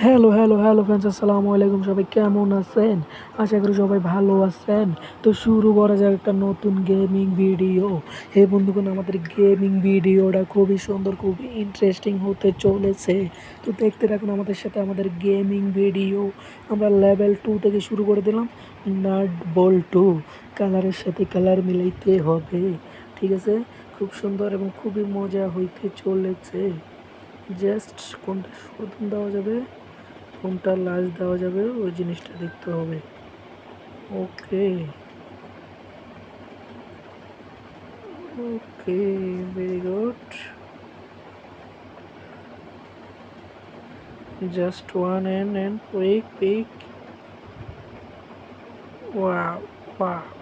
Hello hello hello friends আসসালামু আলাইকুম। সবাই কেমন আছেন? আশা করি সবাই ভালো আছেন। তো শুরু করা যাক একটা নতুন গেমিং ভিডিও হে বন্ধুগণ, আমাদের গেমিং ভিডিওটা খুবই সুন্দর, খুবই ইন্টারেস্টিং হতে চলেছে। তো দেখতে থাকুন আমাদের সাথে আমাদের গেমিং ভিডিও আমরা লেভেল টু থেকে শুরু করে দিলাম। নাট বল টু কালারের সাথে কালার মিলাইতে হবে। ঠিক আছে? খুব সুন্দর এবং খুবই মজা হইতে চলেছে। জাস্ট কোনটা প্রথম দেওয়া যাবে? কোনটা লাস্ট দেওয়া যাবে, ওই জিনিসটা দেখতে হবে। Okay okay very good just one and and pick pick wow wow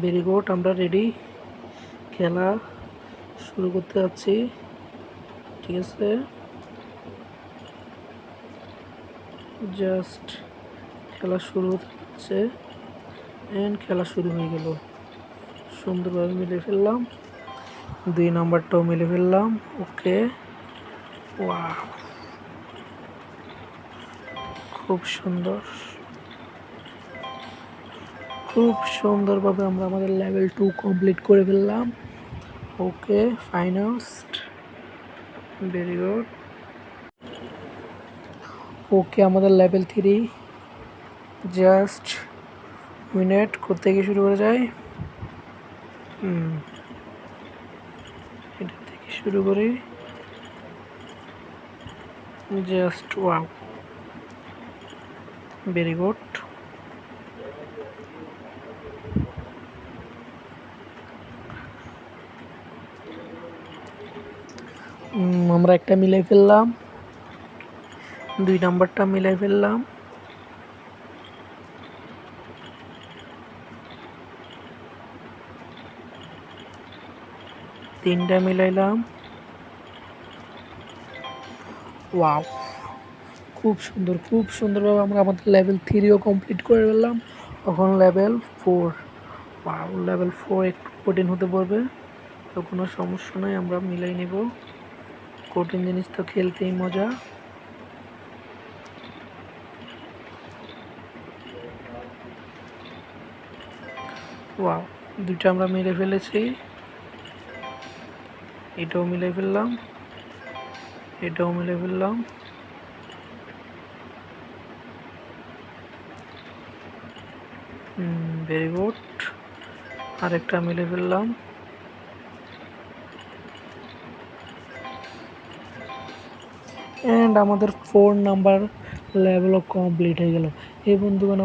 very good আমরা রেডি খেলা শুরু করতে যাচ্ছি। ঠিক আছে? জাস্ট খেলা শুরু হতে যাচ্ছে। অ্যান্ড খেলা শুরু হয়ে গেল। সুন্দরভাবে মিলে ফেললাম। দুই নাম্বারটাও মিলে ফেললাম। ওকে। ওয়া খুব সুন্দর। খুব সুন্দরভাবে আমরা আমাদের লেভেল টু কমপ্লিট করে ফেললাম। ওকে ফাইনাস্ট ভেরি গুড ওকে আমাদের লেভেল থ্রি জাস্ট মিনিট করতে গিয়ে শুরু করে যাই এটা থেকে শুরু করি। জাস্ট ওয়াও ভেরি গুড আমরা একটা মিলাই ফেললাম। দুই নাম্বারটা মিলাই ফেললাম। তিনটা মিলাইলাম। ওয়াও, খুব সুন্দর, খুব সুন্দরভাবে আমরা আমাদের লেভেল থ্রিও কমপ্লিট করে ফেললাম। এখন level four wow level four একটু কঠিন হতে পারবে। তো কোনো সমস্যা নাই, আমরা মিলাই নেব। কঠিন জিনিস তো খেলতেই মজা। ওয়াও, দুইটা আমরা মিলে ফেলেছি। এটাও মিলে ফেললাম। এটাও মিলে ফেললাম। ভেরি গুড আরেকটা মিলে ফেললাম। অ্যান্ড আমাদের ফোর নাম্বার লেভেলও কমপ্লিট হয়ে গেল। এই বন্ধুগণ